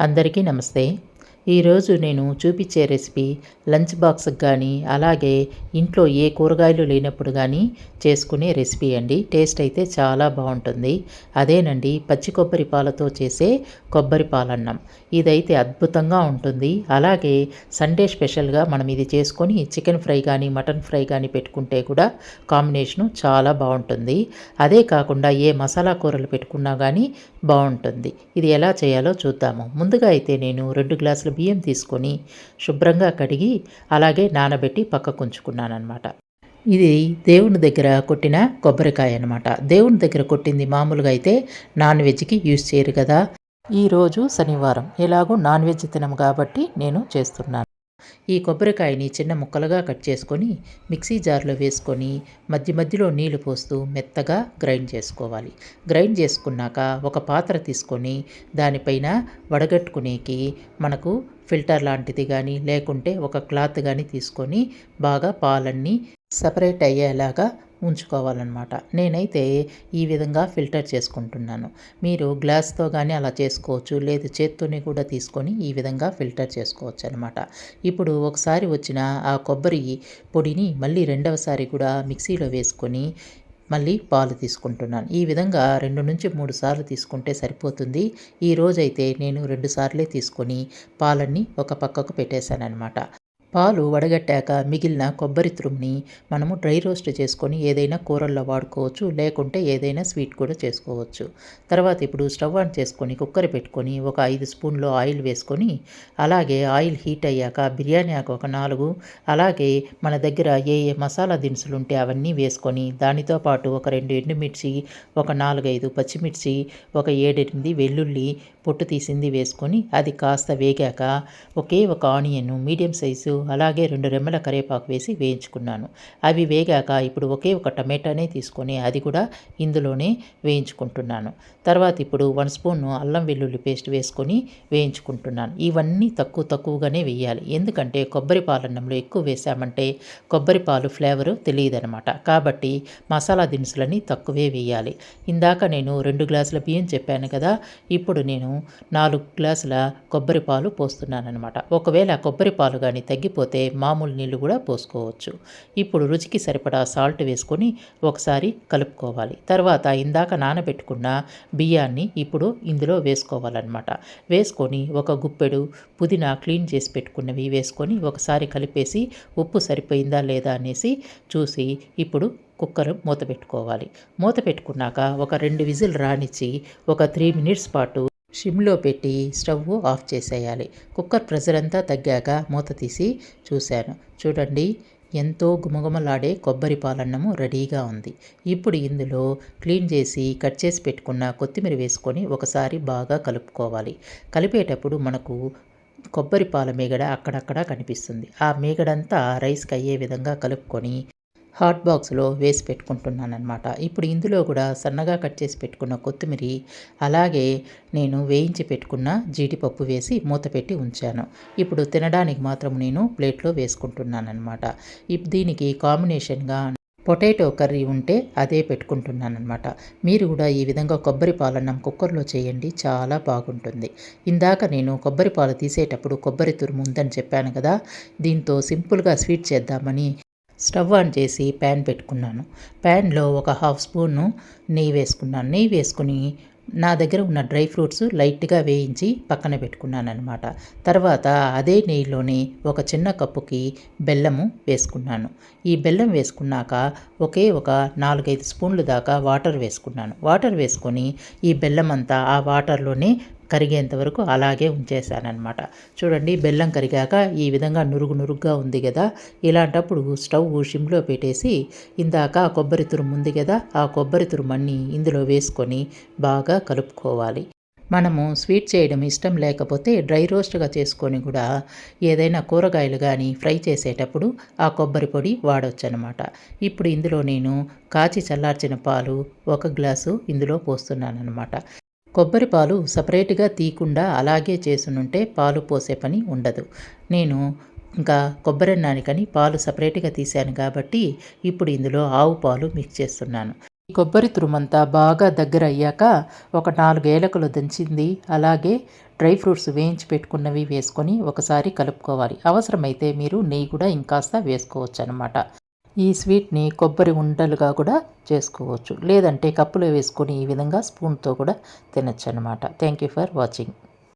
అందరికీ నమస్తే. ఈరోజు నేను చూపించే రెసిపీ లంచ్ బాక్స్కి కానీ అలాగే ఇంట్లో ఏ కూరగాయలు లేనప్పుడు కానీ చేసుకునే రెసిపీ అండి. టేస్ట్ అయితే చాలా బాగుంటుంది. అదేనండి పచ్చి కొబ్బరి పాలతో చేసే కొబ్బరి పాలన్నం. ఇదైతే అద్భుతంగా ఉంటుంది. అలాగే సండే స్పెషల్గా మనం ఇది చేసుకొని చికెన్ ఫ్రై కానీ మటన్ ఫ్రై కానీ పెట్టుకుంటే కూడా కాంబినేషను చాలా బాగుంటుంది. అదే కాకుండా ఏ మసాలా కూరలు పెట్టుకున్నా కానీ బాగుంటుంది. ఇది ఎలా చేయాలో చూద్దాము. ముందుగా అయితే నేను రెండు గ్లాసులు బియ్యం తీసుకొని శుభ్రంగా కడిగి అలాగే నానబెట్టి పక్కకుంచుకున్నానమాట ఇది దేవుని దగ్గర కొట్టిన కొబ్బరికాయ అనమాట దేవుని దగ్గర కొట్టింది మామూలుగా అయితే నాన్ వెజ్కి యూజ్ చేయరు కదా. ఈరోజు శనివారం. ఎలాగో నాన్ వెజ్ తినము కాబట్టి నేను చేస్తున్నాను. ఈ కొబ్బరికాయని చిన్న ముక్కలుగా కట్ చేసుకొని మిక్సీ జార్లో వేసుకొని మధ్య మధ్యలో నీళ్ళు పోస్తూ మెత్తగా గ్రైండ్ చేసుకోవాలి. గ్రైండ్ చేసుకున్నాక ఒక పాత్ర తీసుకొని దానిపైన వడగట్టుకునేకి మనకు ఫిల్టర్ లాంటిది కానీ లేకుంటే ఒక క్లాత్ కానీ తీసుకొని బాగా పాలన్నీ సపరేట్ అయ్యేలాగా ఉంచుకోవాలన్నమాట. నేనైతే ఈ విధంగా ఫిల్టర్ చేసుకుంటున్నాను. మీరు గ్లాస్తో కానీ అలా చేసుకోవచ్చు లేదు చేత్తోనే కూడా తీసుకొని ఈ విధంగా ఫిల్టర్ చేసుకోవచ్చు అనమాట ఇప్పుడు ఒకసారి వచ్చిన ఆ కొబ్బరి పొడిని మళ్ళీ రెండవసారి కూడా మిక్సీలో వేసుకొని మళ్ళీ పాలు తీసుకుంటున్నాను. ఈ విధంగా రెండు నుంచి మూడు సార్లు తీసుకుంటే సరిపోతుంది. ఈ రోజైతే నేను రెండు సార్లే తీసుకొని పాలన్నీ ఒక పక్కకు పెట్టేశాను అనమాట పాలు వడగట్టాక మిగిలిన కొబ్బరి తురుముని మనము డ్రై రోస్ట్ చేసుకొని ఏదైనా కూరల్లో వాడుకోవచ్చు లేకుంటే ఏదైనా స్వీట్ కూడా చేసుకోవచ్చు. తర్వాత ఇప్పుడు స్టవ్ ఆన్ చేసుకొని కుక్కర్ పెట్టుకొని ఒక ఐదు స్పూన్లు ఆయిల్ వేసుకొని అలాగే ఆయిల్ హీట్ అయ్యాక బిర్యానీ ఆకు ఒక నాలుగు అలాగే మన దగ్గర ఏ ఏ మసాలా దినుసులు ఉంటే అవన్నీ వేసుకొని దానితో పాటు ఒక రెండు ఎండుమిర్చి ఒక నాలుగైదు పచ్చిమిర్చి ఒక ఏడెనిమిది వెల్లుల్లి పొట్టు తీసింది వేసుకొని అది కాస్త వేగాక ఒకే ఒక ఆనియన్ మీడియం సైజు అలాగే రెండు రెమ్మల కరివేపాకు వేసి వేయించుకున్నాను. అవి వేగాక ఇప్పుడు ఒకే ఒక టమాటానే తీసుకొని అది కూడా ఇందులోనే వేయించుకుంటున్నాను. తర్వాత ఇప్పుడు వన్ స్పూన్ అల్లం వెల్లుల్లి పేస్ట్ వేసుకొని వేయించుకుంటున్నాను. ఇవన్నీ తక్కువ తక్కువగానే వేయాలి. ఎందుకంటే కొబ్బరి పాలన్నంలో ఎక్కువ వేసామంటే కొబ్బరి పాలు ఫ్లేవరు తెలియదనమాట. కాబట్టి మసాలా దినుసులని తక్కువే వేయాలి. ఇందాక నేను రెండు గ్లాసుల బియ్యం చెప్పాను కదా ఇప్పుడు నేను నాలుగు గ్లాసుల కొబ్బరి పాలు పోస్తున్నాను అనమాట ఒకవేళ కొబ్బరి పాలు కానీ తగ్గి తగ్గిపోతే మామూలు నీళ్ళు కూడా పోసుకోవచ్చు. ఇప్పుడు రుచికి సరిపడా సాల్ట్ వేసుకొని ఒకసారి కలుపుకోవాలి. తర్వాత ఇందాక నానబెట్టుకున్న బియ్యాన్ని ఇప్పుడు ఇందులో వేసుకోవాలన్నమాట. వేసుకొని ఒక గుప్పెడు పుదీనా క్లీన్ చేసి పెట్టుకున్నవి వేసుకొని ఒకసారి కలిపేసి ఉప్పు సరిపోయిందా లేదా అనేసి చూసి ఇప్పుడు కుక్కర్ మూత పెట్టుకోవాలి. మూత పెట్టుకున్నాక ఒక రెండు విజిల్ రానిచ్చి ఒక త్రీ మినిట్స్ పాటు షిమ్లో పెట్టి స్టవ్ ఆఫ్ చేసేయాలి. కుక్కర్ ప్రెజర్ అంతా తగ్గాక మూత తీసి చూశాను. చూడండి ఎంతో గుమగుమలాడే కొబ్బరి పాలన్నము రెడీగా ఉంది. ఇప్పుడు ఇందులో క్లీన్ చేసి కట్ చేసి పెట్టుకున్న కొత్తిమీర వేసుకొని ఒకసారి బాగా కలుపుకోవాలి. కలిపేటప్పుడు మనకు కొబ్బరి పాల మేగడ అక్కడక్కడ కనిపిస్తుంది. ఆ మేగడంతా రైస్కి అయ్యే విధంగా కలుపుకొని హాట్ బాక్స్లో వేసి పెట్టుకుంటున్నాను అనమాట ఇప్పుడు ఇందులో కూడా సన్నగా కట్ చేసి పెట్టుకున్న కొత్తిమీర అలాగే నేను వేయించి పెట్టుకున్న జీడిపప్పు వేసి మూత పెట్టి ఉంచాను. ఇప్పుడు తినడానికి మాత్రం నేను ప్లేట్లో వేసుకుంటున్నాను అనమాట దీనికి కాంబినేషన్గా పొటాటో కర్రీ ఉంటే అదే పెట్టుకుంటున్నాను అనమాట మీరు కూడా ఈ విధంగా కొబ్బరి పాలన్నం కుక్కర్లో చేయండి చాలా బాగుంటుంది. ఇందాక నేను కొబ్బరి పాలు తీసేటప్పుడు కొబ్బరి తురుము ఉందని చెప్పాను కదా దీంతో సింపుల్గా స్వీట్ చేద్దామని స్టవ్ ఆన్ చేసి ప్యాన్ పెట్టుకున్నాను. ప్యాన్లో ఒక హాఫ్ స్పూను నెయ్యి వేసుకున్నాను. నెయ్యి వేసుకుని నా దగ్గర ఉన్న డ్రై ఫ్రూట్స్ లైట్గా వేయించి పక్కన పెట్టుకున్నాను అనమాట తర్వాత అదే నెయ్యిలోనే ఒక చిన్న కప్పుకి బెల్లము వేసుకున్నాను. ఈ బెల్లం వేసుకున్నాక ఒకే ఒక నాలుగైదు స్పూన్లు దాకా వాటర్ వేసుకున్నాను. వాటర్ వేసుకొని ఈ బెల్లం అంతా ఆ వాటర్లోనే కరిగేంత వరకు అలాగే ఉంచేసానమాట చూడండి బెల్లం కరిగాక ఈ విధంగా నురుగు నురుగ్గా ఉంది కదా ఇలాంటప్పుడు స్టవ్ షిమ్లో పెట్టేసి ఇందాక కొబ్బరి తురుము ఉంది కదా ఆ కొబ్బరి తురుమన్ని ఇందులో వేసుకొని బాగా కలుపుకోవాలి. మనము స్వీట్ చేయడం ఇష్టం లేకపోతే డ్రై రోస్ట్గా చేసుకొని కూడా ఏదైనా కూరగాయలు కానీ ఫ్రై చేసేటప్పుడు ఆ కొబ్బరి పొడి వాడవచ్చు అనమాట ఇప్పుడు ఇందులో నేను కాచి చల్లార్చిన పాలు ఒక గ్లాసు ఇందులో పోస్తున్నాను అనమాట కొబ్బరి పాలు సపరేట్గా తీయకుండా అలాగే చేసునుంటే పాలు పోసే పని ఉండదు. నేను ఇంకా కొబ్బరి అన్నానికని పాలు సపరేట్గా తీశాను కాబట్టి ఇప్పుడు ఇందులో ఆవు పాలు మిక్స్ చేస్తున్నాను. ఈ కొబ్బరి తురుమంతా బాగా దగ్గర అయ్యాక ఒక నాలుగు ఏలకులు దంచింది. అలాగే డ్రై ఫ్రూట్స్ వేయించి పెట్టుకున్నవి వేసుకొని ఒకసారి కలుపుకోవాలి. అవసరమైతే మీరు నెయ్యి కూడా ఇంకాస్త వేసుకోవచ్చు అనమాట ఈ స్వీట్ని కొబ్బరి ఉండలుగా కూడా చేసుకోవచ్చు. లేదంటే కప్పులో వేసుకొని ఈ విధంగా స్పూన్తో కూడా తినచ్చు అనమాట థ్యాంక్ యూ ఫర్ వాచింగ్